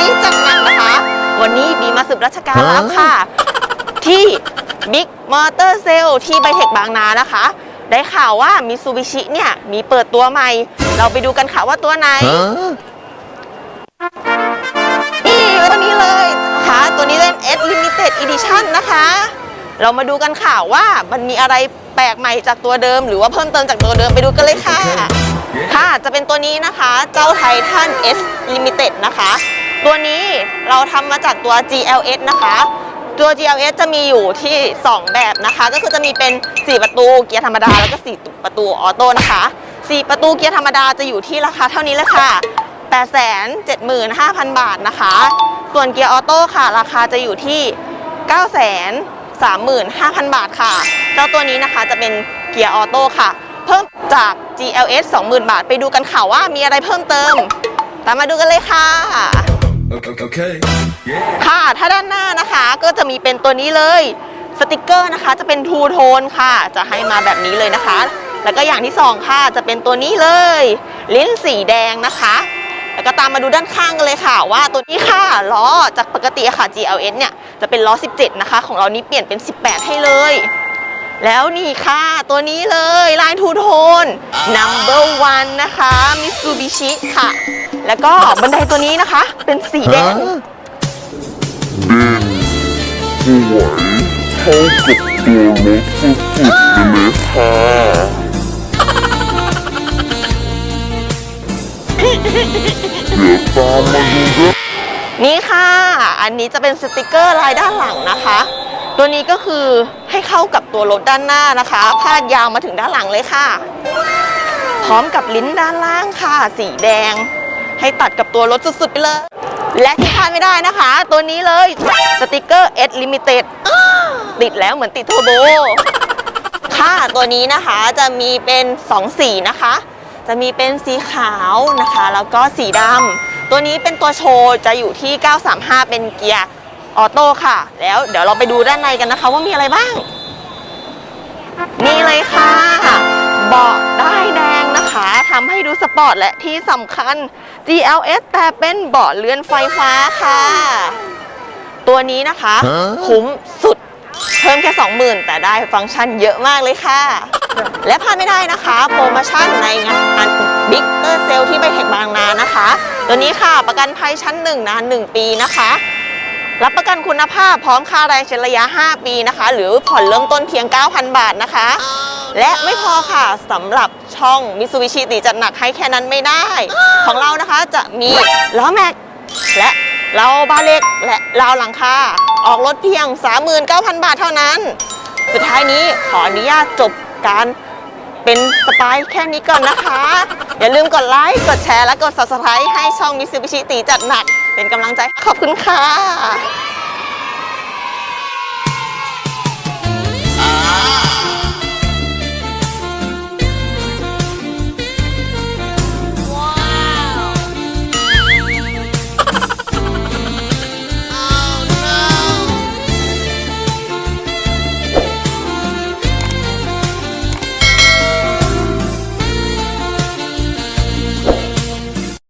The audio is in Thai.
ตีจัดหนักนะคะ วันนี้บีมาสืบราชการแล้วค่ะ ที่บิ๊กมอเตอร์เซลที่ไบเทคบางนานะคะ ได้ข่าวว่ามิ t ซูบิชิเนี่ยมีเปิดตัวใหม่ เราไปดูกันค่ะว่าตัวไหนนี่ตัวนี้เลยนะคะตัวนี้เป็น S Limited Edition นะคะ เรามาดูกันค่ะว่ามันมีอะไรแปลกใหม่จากตัวเดิม หรือว่าเพิ่มเติมจากตัวเดิมไปดูกันเลยค่ะ ค่ะจะเป็นตัวนี้นะคะ เจ้าไททัน S Limited นะคะ ตัวนี้เราทำมาจากตัว GLS นะคะตัว GLS จะมีอยู่ที่ 2 แบบนะคะ ก็คือจะมีเป็น 4 ประตูเกียร์ธรรมดา แล้วก็ 4 ประตูออโต้นะคะ 4 ประตูเกียร์ธรรมดาจะอยู่ที่ราคาเท่านี้เลยค่ะ875,000 บาทนะคะ ส่วนเกียร์ออโต้ค่ะ ราคาจะอยู่ที่ 935,000 บาทค่ะ เจ้าตัวนี้นะคะจะเป็นเกียร์ออโต้ค่ะ เพิ่มจาก GLS 20,000 บาท ไปดูกันค่ะว่ามีอะไรเพิ่มเติม ตามมาดูกันเลยค่ะ Okay, Yeah. ค่ะ ถ้าด้านหน้านะคะก็จะมีเป็นตัวนี้เลย สติกเกอร์นะคะจะเป็นทูโทนค่ะ จะให้มาแบบนี้เลยนะคะ แล้วก็อย่างที่สองค่ะจะเป็นตัวนี้เลย ลิ้นสีแดงนะคะ แล้วก็ตามมาดูด้านข้างกันเลยค่ะ ว่าตัวนี้ค่ะล้อจากปกติค่ะ GLS เนี่ยจะเป็นล้อ 17 นะคะ ของเรานี้เปลี่ยนเป็น 18 ให้เลย แล้วนี่ค่ะ ตัวนี้เลยลายทูโทน number one นะคะ Mitsubishi ค่ะ แล้วก็บันไดตัวนี้นะคะ เป็นสีแดงไม่ไหวเท่ากับตัวรถสุดๆเลยค่ะเดี๋ยวตามมาดูด้วยนี่ค่ะ อันนี้จะเป็นสติกเกอร์ลายด้านหลังนะคะ ตัวนี้ก็คือให้เข้ากับตัวรถด้านหน้านะคะ พาดยาวมาถึงด้านหลังเลยค่ะ พร้อมกับลิ้นด้านล่างค่ะ สีแดง ให้ตัดกับตัวรถสุดๆไปเลย และที่พลาดไม่ได้นะคะ ตัวนี้เลยสติกเกอร์ S Limited ติดแล้วเหมือนติดเทอร์โบค่ะตัวนี้นะคะจะมีเป็น 2 สีนะคะ จะมีเป็นสีขาวนะคะ แล้วก็สีดำตัวนี้เป็นตัวโชว์จะอยู่ที่ 935 เป็นเกียร์ ออโต้ค่ะ แล้วเดี๋ยวเราไปดูด้านในกันนะคะ ว่ามีอะไรบ้าง นี่เลยค่ะเบาะได้ายแดงนะคะทำให้ดูสปอร์ตและที่สำคัญ GLS แต่เป็นเบาะเลื่อนไฟฟ้าค่ะ ตัวนี้นะคะฮะคุ้มสุดเพิ่มแค่ 20,000 แต่ได้ฟังก์ชันเยอะมากเลยค่ะ และพลาดไม่ได้นะคะ โปรโมชั่นในงานบิ๊กเตอร์เซลที่ไบเทคบางนานะคะ ตัวนี้ค่ะประกันภัยชั้น 1นาน1 ปีนะคะ รับประกันคุณภาพพร้อมค่าแรงเฉลี่ย5 ปีนะคะ หรือผ่อนเริ่มต้นเพียง 9,000 บาทนะคะ และไม่พอค่ะสำหรับช่องมิ t ูบิชิตีจัดหนักให้แค่นั้นไม่ได้ ของเรานะคะจะมีล้อแม็กและเราบาเล็กและราวหลังคาออกรถเพียง 39,000 บาทเท่านั้น สุดท้ายนี้ขออนุญาตจบการเป็นสปายแค่นี้ก่อนนะคะ อย่าลืมกดไลค์ กดแชร์ และกด subscribe ให้ช่องมิ t ูบิชิตีจัดหนัก เป็นกำลังใจขอบคุณค่ะ